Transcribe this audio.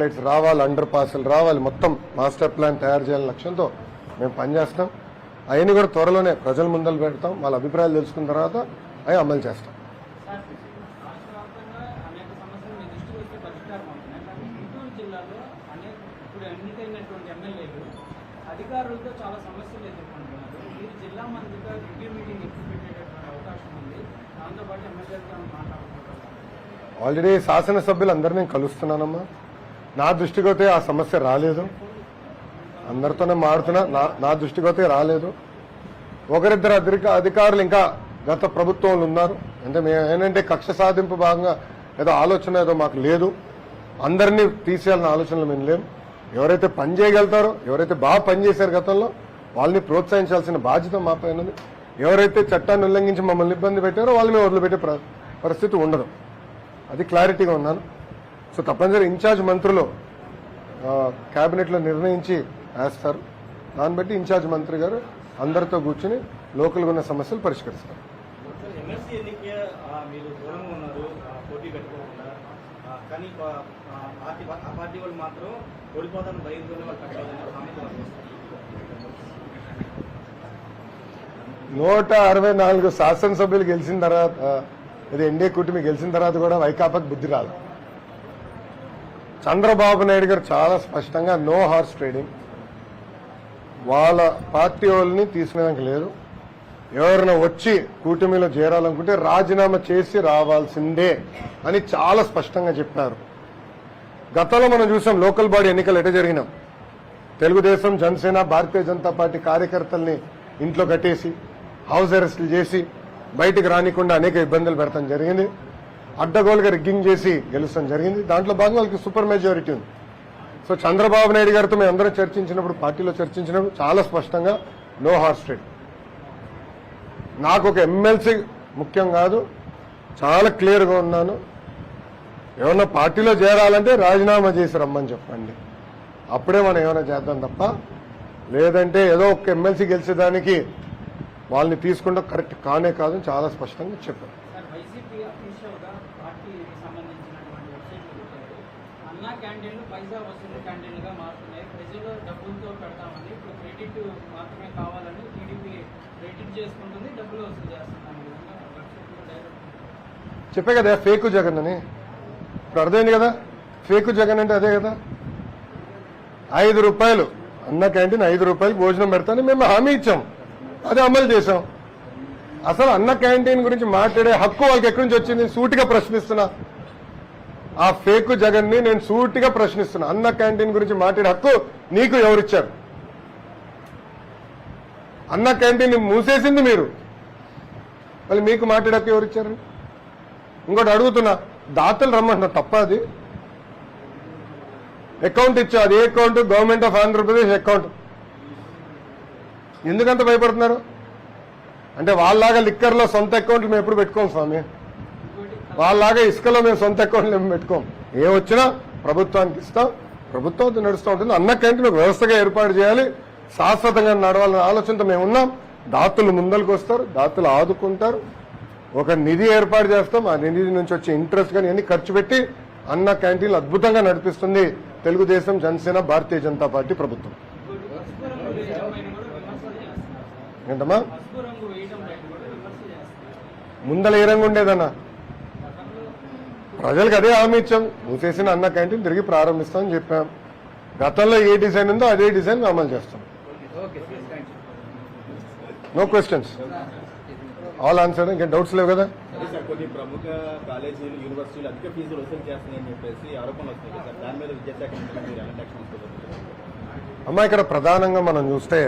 Lights రావాలి under పాస్లు రావాలి మొత్తం మాస్టర్ ప్లాన్ తయారు చేయాలని లక్ష్యంతో మేము పనిచేస్తాం. అవన్నీ కూడా త్వరలోనే ప్రజల ముందలు పెడతాం. వాళ్ళ అభిప్రాయాలు తెలుసుకున్న తర్వాత అవి అమలు చేస్తాం. అధికారులతో చాలా సమస్యలు ఎదుర్కొంటున్నారు. మీరు జిల్లా మంత్రిగా రివ్యూ మీటింగ్ పెట్టేటటువంటి అవకాశం ఉంది. మాట్లాడుకుంటున్నారు. ఆల్రెడీ శాసనసభ్యులు అందరినీ నేను కలుస్తున్నానమ్మా. నా దృష్టికి అయితే ఆ సమస్య రాలేదు. అందరితోనే మారుతున్నా. నా నా దృష్టికి అయితే రాలేదు. ఒకరిద్దరు అధిక అధికారులు ఇంకా గత ప్రభుత్వంలో ఉన్నారు. అంటే మేము ఏంటంటే కక్ష సాధింపు భాగంగా ఏదో ఆలోచన ఏదో మాకు లేదు. అందరినీ తీసేయాలన్న ఆలోచనలు మేము లేము ఎవరైతే పని చేయగలుగుతారో ఎవరైతే బాగా పనిచేశారు గతంలో వాళ్ళని ప్రోత్సహించాల్సిన బాధ్యత మా పైన ఎవరైతే చట్టాన్ని ఉల్లంఘించి మమ్మల్ని ఇబ్బంది పెట్టారో వాళ్ళని మేము వదిలిపెట్టే ప్ర- పరిస్థితి ఉండదు. అది క్లారిటీగా ఉన్నాను. సో తప్పనిసరి ఇన్ఛార్జ్ మంత్రులు ఆ, కేబినెట్లో నిర్ణయించి వేస్తారు దాన్ని బట్టి ఇన్ఛార్జ్ మంత్రి గారు అందరితో కూర్చుని లోకల్గా ఉన్న సమస్యలు పరిష్కరిస్తారు. నూట అరవై నాలుగు శాసనసభ్యులు గెలిచిన తర్వాత ఇది ఎన్డీఏ కూటమి గెలిచిన తర్వాత కూడా వైకాపాకి బుద్ధి రాదు చంద్రబాబు నాయుడు గారు చాలా స్పష్టంగా నో హార్స్ ట్రేడింగ్. వాళ్ళ పార్టీ వాళ్ళని తీసుకునేదానికి లేదు ఎవరైనా వచ్చి కూటమిలో చేరాలనుకుంటే రాజీనామా చేసి రావాల్సిందే అని చాలా స్పష్టంగా చెప్పారు. గతంలో మనం చూసాం లోకల్ బాడీ ఎన్నికలు ఎట జరిగినాం. తెలుగుదేశం జనసేన భారతీయ జనతా పార్టీ కార్యకర్తల్ని ఇంట్లో కట్టేసి హౌస్ అరెస్టులు చేసి బయటికి రానికుండా అనేక ఇబ్బందులు పెడతాం జరిగింది. అడ్డగోలుగా రిగ్గింగ్ చేసి గెలుస్తాం. జరిగింది. దాంట్లో భాగంగా వాళ్ళకి సూపర్ మెజారిటీ ఉంది. సో చంద్రబాబు నాయుడు గారితో మేము అందరం చర్చించినప్పుడు పార్టీలో చర్చించినప్పుడు చాలా స్పష్టంగా నో హార్స్ ట్రేడ్ నాకు ఒక ఎమ్మెల్సీ ముఖ్యం కాదు. చాలా క్లియర్గా ఉన్నాను. ఏమన్నా పార్టీలో చేరాలంటే రాజీనామా చేసి రమ్మని చెప్పండి. అప్పుడే మనం ఏమైనా చేద్దాం తప్ప లేదంటే ఏదో ఒక ఎమ్మెల్సీ గెలిచేదానికి వాళ్ళని తీసుకుంటే కరెక్ట్ కానే కాదు చాలా స్పష్టంగా చెప్పారు. గా పార్టీకి సంబంధించినటువంటి వెబ్సైట్లు పెట్టారు అన్నా క్యాంటీన్లు పైసా వసూలు క్యాంటీన్లుగా మారుతున్నాయి. ప్రజలు డబ్బులతో పెడతామని ఇప్పుడు క్రెడిట్ మాత్రమే కావాలని టీడీపీ క్రెడిట్ చేసుకుంటుంది డబ్బులు వసూలు చేస్తున్నాను చెప్పే కదా ఫేక్ జగన్ అని. ఇప్పుడు అర్థమైంది కదా? ఫేక్ జగన్ అంటే అదే కదా? ఐదు రూపాయలు అన్న క్యాంటీన్ ఐదు రూపాయలు భోజనం పెడతానని మేము హామీ ఇచ్చాం. అది అమలు చేసాం అసలు అన్న క్యాంటీన్ గురించి మాట్లాడే హక్కు వాళ్ళకి ఎక్కడి నుంచి వచ్చింది? సూటిగా ప్రశ్నిస్తున్నా. ఆ ఫేక్ జగన్ని నేను సూటిగా ప్రశ్నిస్తున్నా. అన్న క్యాంటీన్ గురించి మాట్లాడే హక్కు నీకు ఎవరిచ్చారు? అన్న క్యాంటీన్ మూసేసింది మీరు. మళ్ళీ మీకు మాట్లాడే హక్కు ఎవరిచ్చారు? ఇంకోటి అడుగుతున్నా. దాతలు రమ్మంటున్నా తప్ప అది. అకౌంట్ ఇచ్చా అది ఏ account? Government of Andhra Pradesh account. ఎందుకంత భయపడుతున్నారు? అంటే వాళ్ళలాగా లిక్కర్లో సొంత అకౌంట్లు మేము ఎప్పుడు పెట్టుకోం స్వామి? వాళ్ళలాగా ఇసుకలో మేము సొంత అకౌంట్లు మేము పెట్టుకోం. ఏ వచ్చినా ప్రభుత్వానికి ఇస్తాం ప్రభుత్వం నడుస్తూ ఉంటుంది. అన్న క్యాంటీన్ ఒక వ్యవస్థగా ఏర్పాటు చేయాలి. శాశ్వతంగా నడవాలనే ఆలోచనతో మేము ఉన్నాం. దాతలు ముందలకు వస్తారు దాతలు ఆదుకుంటారు. ఒక నిధి ఏర్పాటు చేస్తాం. ఆ నిధి నుంచి వచ్చే ఇంట్రెస్ట్ కానీ అన్ని ఖర్చు పెట్టి అన్న క్యాంటీన్లు అద్భుతంగా నడిపిస్తుంది తెలుగుదేశం జనసేన భారతీయ జనతా పార్టీ ప్రభుత్వం పసుపు రంగు వేయడం పైన కూడా విమర్శలు చేస్తున్నారు ఏంటమ్మా? ముందల ఏ రంగు ఉండేదన్నా? ప్రజలకు అదే హామీ ఇచ్చాం. మూసేసిన అన్న క్యాంటీన్ తిరిగి ప్రారంభిస్తామని చెప్పాం. గతంలో ఏ డిజైన్ ఉందో అదే డిజైన్ అమలు చేస్తాం. నో క్వశ్చన్స్ ఆల్ ఆన్సర్ ఇంకా డౌట్స్ లేవు కదా? అదే సార్ కొన్ని ప్రముఖ కాలేజీలు యూనివర్సిటీలు అధిక ఫీజులు వసూలు చేస్తున్నాయని చెప్పేసి ఆరోపణలు వస్తున్నాయి సార్. దాని మీద విద్యాశాఖ మంత్రి మీరు ఎలాంటి యాక్షన్ తీసుకోబోతున్నారు? అమ్మా ఇక్కడ ప్రధానంగా మనం చూస్తే